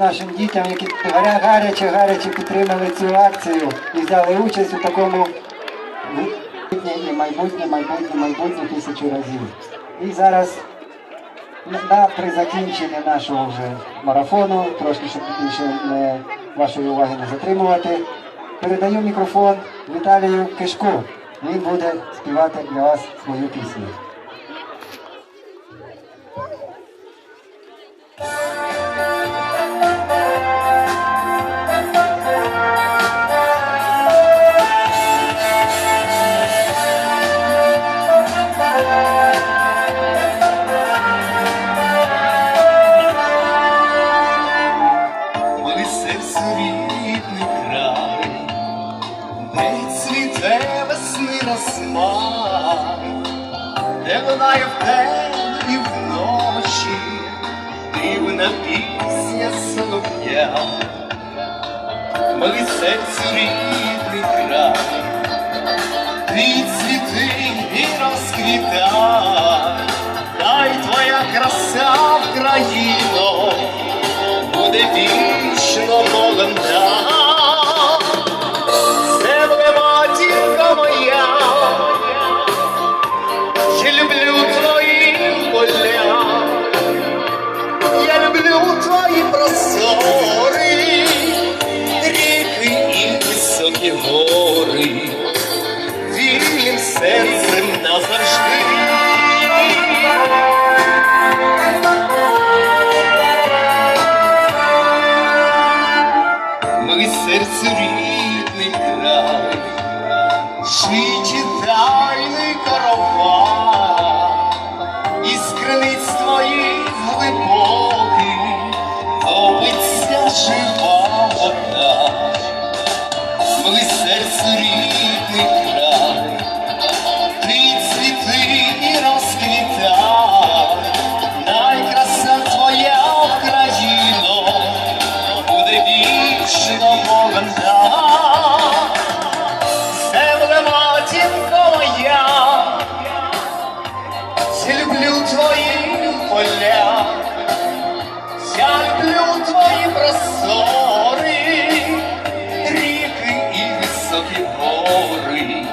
Нашим дітям, які гаря- гаряче, гаряче підтримали цю акцію і взяли участь у такому і майбутнє, майбутнє, майбутнє тисячу разів. І зараз на при закінченні нашого вже марафону, трошки щоб більше не, вашої уваги не затримувати, передаю мікрофон Віталію Кишку. Він буде співати для вас свою пісню. Де лунає вдень і вночі, дивна пісня солов'я. Ми серцю рідний край, ти цвіти і розквітай, дай твоя краса в країно буде вічно гори, вільним серцем назавжди. Високі гори,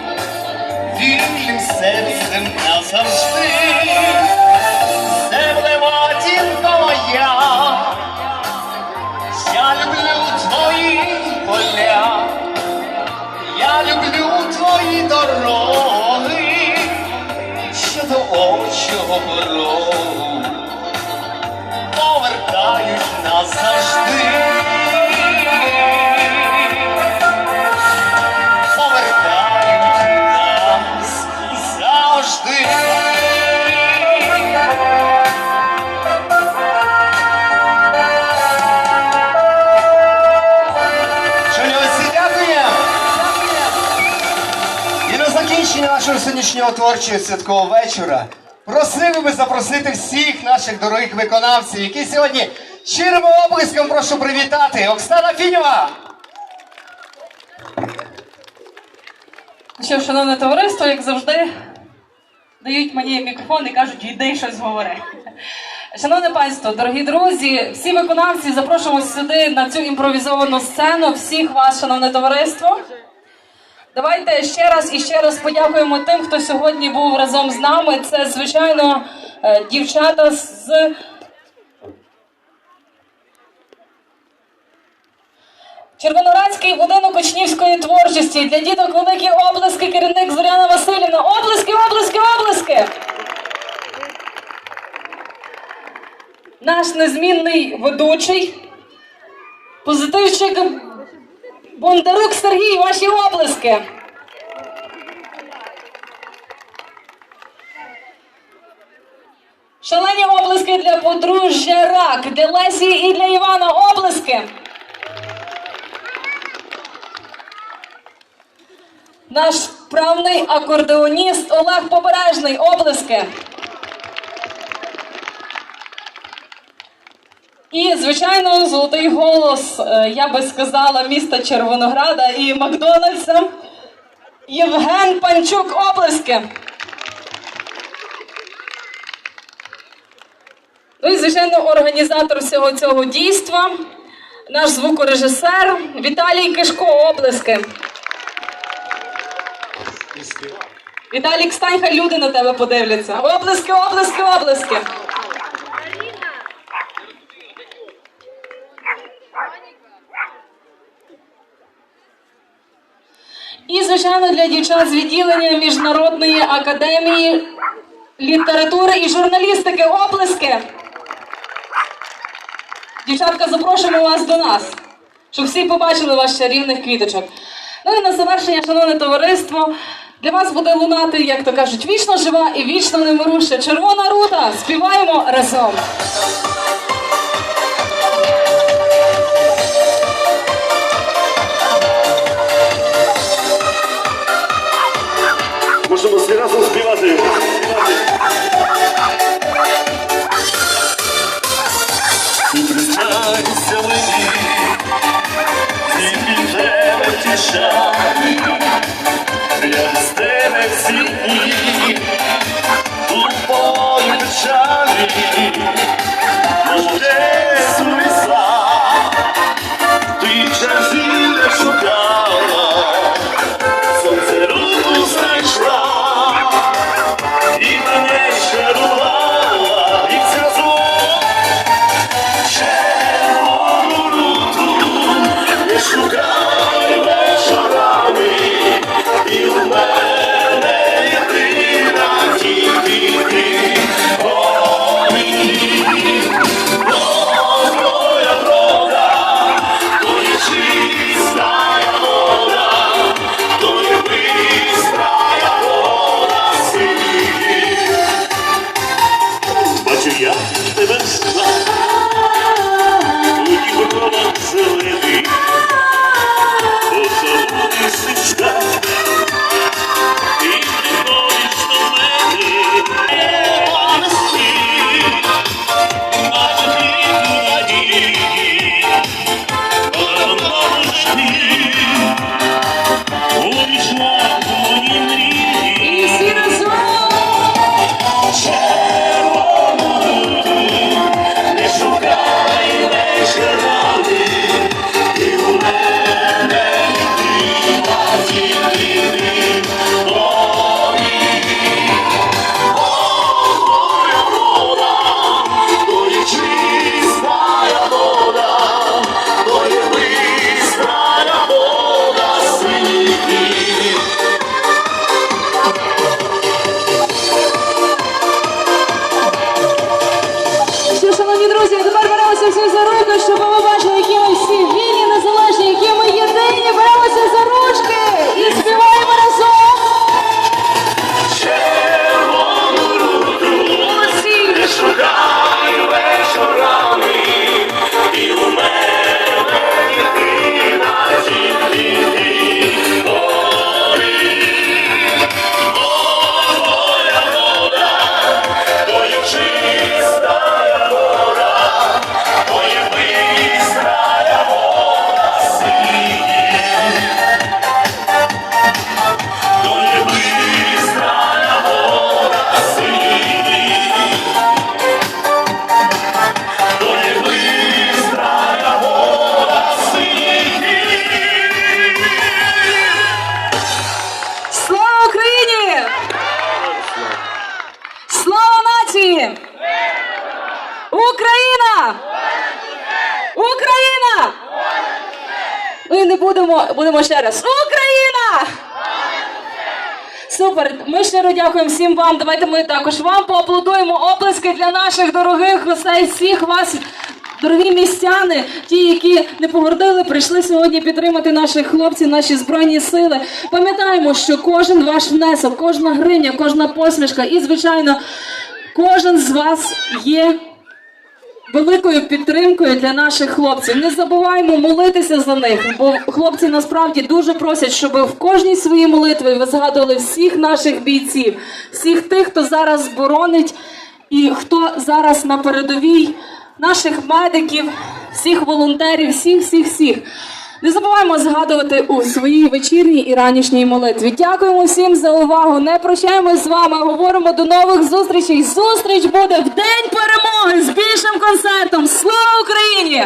вільним серцем назавжди. Земле матінко моя, я люблю твої поля, я люблю твої дороги, що очого порогу повертають. Нашого сьогоднішнього творчого святкового вечора просили би запросити всіх наших дорогих виконавців, які сьогодні щирим облиском прошу привітати. Оксана Фінєва! Що, шановне товариство, як завжди, дають мені мікрофон і кажуть, йди щось говори. Шановне панство, дорогі друзі, всі виконавці запрошуємо сюди на цю імпровізовану сцену. Всіх вас, шановне товариство. Давайте ще раз і ще раз подякуємо тим, хто сьогодні був разом з нами. Це, звичайно, е, дівчата з Червонорадський будинок учнівської творчості. Для діток великі облески, керівник Зоряна Васильівна. Облески, облески, облески. Наш незмінний ведучий, позитивчик Бондарук Сергій, ваші облески. Шалені облески для подружжя Рак, для Лесі і для Івана облески. Наш вправний акордеоніст Олег Побережний. Облески. І, звичайно, золотий голос, е, я би сказала, міста Червонограда і Макдональдса. Євген Панчук облески. Ну і, звичайно, організатор всього цього дійства наш звукорежисер Віталій Кишко, оплески. Віталік, стань, люди на тебе подивляться. Оплески, оплески, оплески. І, звичайно, для дівчат з відділення Міжнародної академії літератури і журналістики оплески. Дівчатка, запрошуємо вас до нас, щоб всі побачили ваш чарівних квіточок. Ну і на завершення, шановне товариство, для вас буде лунати, як то кажуть, вічно жива і вічно немируша. Червона рута. Співаємо разом. Можемо всі разом співати. Ми не будемо, будемо ще раз. Україна! Супер! Ми щиро дякуємо всім вам. Давайте ми також вам поаплодуємо оплески для наших дорогих гостей, всіх вас. Дорогі містяни, ті, які не погордили, прийшли сьогодні підтримати наших хлопців, наші збройні сили. Пам'ятаємо, що кожен ваш внесок, кожна гривня, кожна посмішка і, звичайно, кожен з вас є великою підтримкою для наших хлопців. Не забуваємо молитися за них, бо хлопці насправді дуже просять, щоб в кожній своїй молитві ви згадували всіх наших бійців, всіх тих, хто зараз боронить і хто зараз на передовій, наших медиків, всіх волонтерів, всіх, всіх, всіх. Не забуваємо згадувати у своїй вечірній і ранішній молитві. Дякуємо всім за увагу. Не прощаємось з вами. Говоримо до нових зустрічей. Зустріч буде в день перемоги з більшим концертом. Слава Україні!